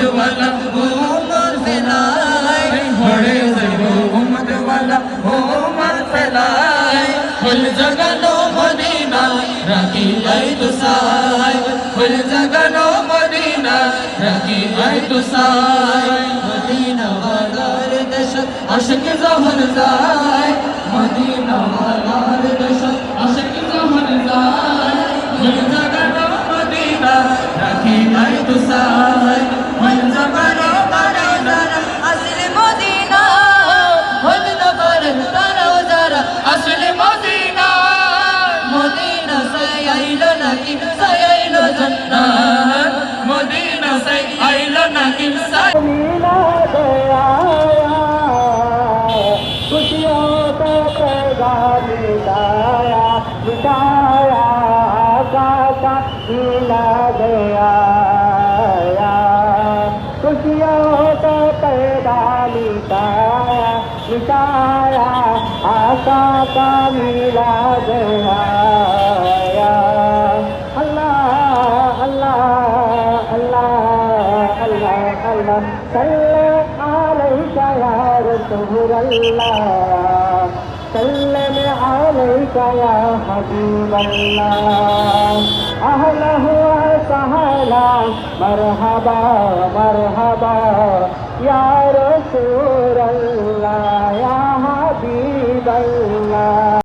উম্মত ওয়ালা উম্মত ফেলাই হরে যাব উম্মত ওয়ালা উম্মত ফেলাই ফুল জগানো মদিনা রাখি আই তুসাই ফুল জগানো মদিনা রাখি আই তুসাই মদিনা ওয়ালার দেশ আশিক জহর যায় মদিনা ওয়ালার দেশ আশিক हुसैन मीला दया खुशियों का पैगाम लाया मिटाया आका मीला दया खुशियों का पैगाम लाया मिटाया आका का الله صلى عليك يا رسول الله سلم عليك يا حبيب الله أهلا وسهلا مرحبا مرحبا يا رسول الله يا حبيب الله